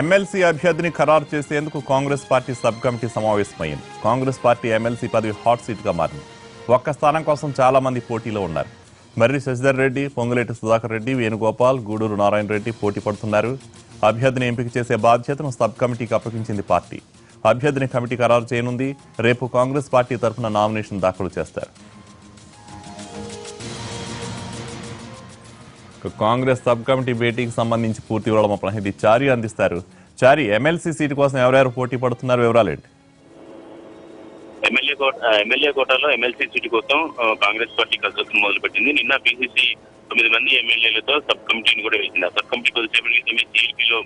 MLC అభ్యర్థిని ఖరారు చేసేందుకు కాంగ్రెస్ పార్టీ సబ్ కమిటీ సమావేశమైంది. కాంగ్రెస్ పార్టీ ఎమ్మెల్సీ పదవి హాట్ సీట్గా మారింది. ఒక్క స్థానం కోసం చాలా మంది పోటీలో ఉన్నారు. మర్రి శశిధర్ రెడ్డి పొంగులేటి సుధాకర్ రెడ్డి వేణుగోపాల్ గూడూరు నారాయణ రెడ్డి పోటీ పడుతున్నారు. అభ్యర్థిని ఎంపిక చేసే బాధ్యతను సబ్ కమిటీకి అప్పగించింది పార్టీ. అభ్యర్థిని కమిటీ ఖరారు చేయనుంది. రేపు కాంగ్రెస్ పార్టీ తరఫున నామినేషన్ దాఖలు చేస్తారు. కాంగ్రెస్ సబ్ కమిటీ భేటీకి సంబంధించి పూర్తి వివరాలు మా ప్రతినిధి చారి అందిస్తారు. చారి ఎమ్మెల్సీ సీటు కోసం ఎవరెవరు పోటీ పడుతున్నారు వివరాలేంటి? ఎమ్మెల్యే కోట ఎమ్మెల్యే కోటాలో ఎమ్మెల్సీ సీటు కోసం కాంగ్రెస్ పార్టీ కసరత్తు మొదలుపెట్టింది. నిన్న పిసిసి తొమ్మిది మంది ఎమ్మెల్యేలతో సబ్ కమిటీని కూడా వేసింది ఆ సబ్ కమిటీ కొద్దిసేపు క్రితమే టీడీపీలో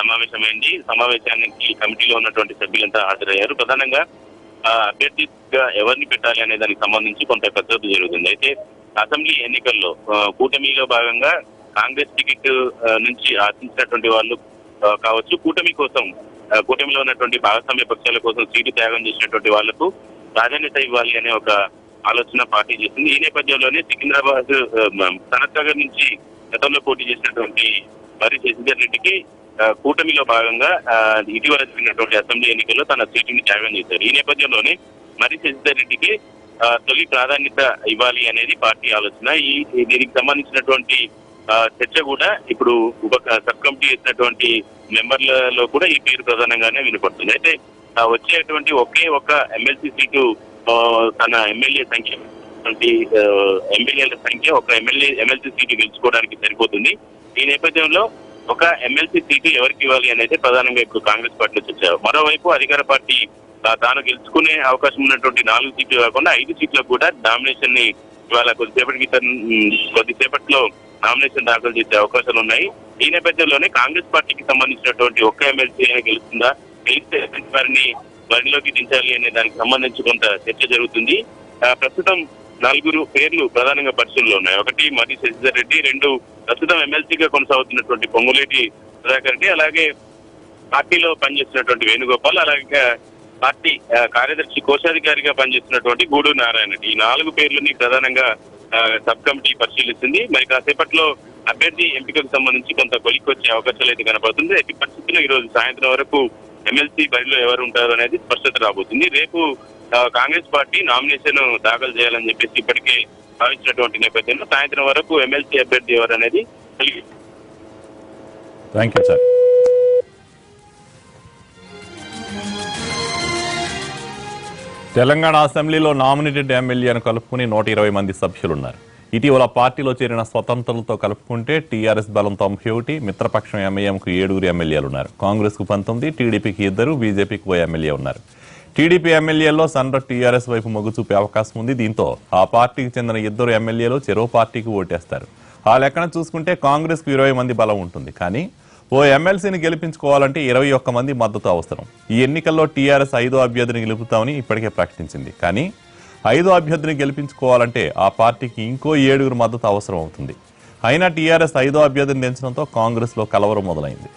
సమావేశమైంది. సమావేశానికి కమిటీలో ఉన్నటువంటి సభ్యులంతా హాజరయ్యారు. ప్రధానంగా అభ్యర్థిగా ఎవరిని పెట్టాలి అనే దానికి సంబంధించి కొంత కసరత్తు జరుగుతుంది. అయితే అసెంబ్లీ ఎన్నికల్లో కూటమిలో భాగంగా కాంగ్రెస్ టికెట్ నుంచి ఆశించినటువంటి వాళ్ళు కావచ్చు కూటమి కోసం కూటమిలో ఉన్నటువంటి భాగస్వామ్య పక్షాల కోసం సీటు త్యాగం చేసినటువంటి వాళ్ళకు ప్రాధాన్యత ఇవ్వాలి అనే ఒక ఆలోచన పార్టీ చేసింది. ఈ నేపథ్యంలోనే సికింద్రాబాద్ సనత్ నగర్ నుంచి గతంలో పోటీ చేసినటువంటి మరి శశిధర్ రెడ్డికి కూటమిలో భాగంగా ఇటీవల జరిగినటువంటి అసెంబ్లీ ఎన్నికల్లో తన సీటుని త్యాగం చేశారు. ఈ నేపథ్యంలోనే మర్రి శశిధర్ రెడ్డికి తొలి ప్రాధాన్యత ఇవ్వాలి అనేది పార్టీ ఆలోచన. ఈ దీనికి సంబంధించినటువంటి చర్చ కూడా ఇప్పుడు ఉప సబ్ కమిటీ చేసినటువంటి మెంబర్లలో కూడా ఈ పేరు ప్రధానంగానే వినపడుతుంది. అయితే వచ్చేటువంటి ఒకే ఒక ఎమ్మెల్సీ సీటు తన ఎమ్మెల్యే సంఖ్య ఉన్నటువంటి, ఎమ్మెల్యేల సంఖ్య ఒక ఎమ్మెల్యే ఎమ్మెల్సీ సీటు గెలుచుకోవడానికి సరిపోతుంది. ఈ నేపథ్యంలో ఒక ఎమ్మెల్సీ సీటు ఎవరికి ఇవ్వాలి అనేది ప్రధానంగా ఇప్పుడు కాంగ్రెస్ పార్టీలో చర్చ. మరోవైపు అధికార పార్టీ తాను గెలుచుకునే అవకాశం ఉన్నటువంటి నాలుగు సీట్లు కాకుండా ఐదు సీట్లకు కూడా నామినేషన్ని ఇవాళ కొద్దిసేపటికి కొద్దిసేపట్లో నామినేషన్ దాఖలు చేసే అవకాశాలు ఉన్నాయి. ఈ నేపథ్యంలోనే కాంగ్రెస్ పార్టీకి సంబంధించినటువంటి ఒక్క ఎమ్మెల్సీ అయినా గెలుస్తుందా? గెలిస్తే వారిని బరిలోకి దించాలి అనే దానికి సంబంధించి కొంత చర్చ జరుగుతుంది. ప్రస్తుతం నలుగురు పేర్లు ప్రధానంగా పరిశీలనలో ఉన్నాయి. ఒకటి మర్రి శశిధర్ రెడ్డి రెండు ప్రస్తుతం ఎమ్మెల్సీగా కొనసాగుతున్నటువంటి పొంగులేటి సుధాకర్ రెడ్డి అలాగే పార్టీలో పనిచేస్తున్నటువంటి వేణుగోపాల్ అలాగే పార్టీ కార్యదర్శి కోశాధికారిగా పనిచేస్తున్నటువంటి గూడు నారాయణ రెడ్డి. ఈ నాలుగు పేర్లని ప్రధానంగా సబ్ కమిటీ పరిశీలిస్తుంది. మరి కాసేపట్లో అభ్యర్థి ఎంపికకు సంబంధించి కొంత కొలిక్కొచ్చే అవకాశాలు అయితే కనపడుతుంది. ఎట్టి పరిస్థితుల్లో ఈ రోజు సాయంత్రం వరకు ఎమ్మెల్సీ బరిలో ఎవరు ఉంటారు అనేది స్పష్టత రాబోతుంది. రేపు కాంగ్రెస్ పార్టీ నామినేషన్ దాఖలు చేయాలని చెప్పేసి ఇప్పటికే భావించినటువంటి నేపథ్యంలో సాయంత్రం వరకు ఎమ్మెల్సీ అభ్యర్థి ఎవరు అనేది తెలియ థ్యాంక్ యూ చారి తెలంగాణ అసెంబ్లీలో నామినేటెడ్ ఎమ్మెల్యేను కలుపుకుని నూట ఇరవై మంది సభ్యులున్నారు. ఇటీవల పార్టీలో చేరిన స్వతంత్రులతో కలుపుకుంటే టీఆర్ఎస్ బలం తొంభై ఒకటి మిత్రపక్షం ఎంఐఎంకు ఏడుగురు ఎమ్మెల్యేలు ఉన్నారు కాంగ్రెస్కు పంతొమ్మిది టీడీపీకి ఇద్దరు బీజేపీకి ఓ ఎమ్మెల్యే ఉన్నారు. టీడీపీ ఎమ్మెల్యేల్లో సన్ర టీఆర్ఎస్ వైపు మొగ్గు చూపే అవకాశం ఉంది. దీంతో ఆ పార్టీకి చెందిన ఇద్దరు ఎమ్మెల్యేలు చెరో పార్టీకి ఓటేస్తారు. ఆ లెక్కన చూసుకుంటే కాంగ్రెస్కు ఇరవై మంది బలం ఉంటుంది. కానీ ఓ ఎమ్మెల్సీని గెలిపించుకోవాలంటే ఇరవై ఒక్క మంది మద్దతు అవసరం. ఈ ఎన్నికల్లో టీఆర్ఎస్ ఐదో అభ్యర్థిని గెలుపుతామని ఇప్పటికే ప్రకటించింది. కానీ ఐదో అభ్యర్థిని గెలిపించుకోవాలంటే ఆ పార్టీకి ఇంకో ఏడుగురు మద్దతు అవసరం అవుతుంది. అయినా టీఆర్ఎస్ ఐదో అభ్యర్థిని దించడంతో కాంగ్రెస్లో కలవరం మొదలైంది.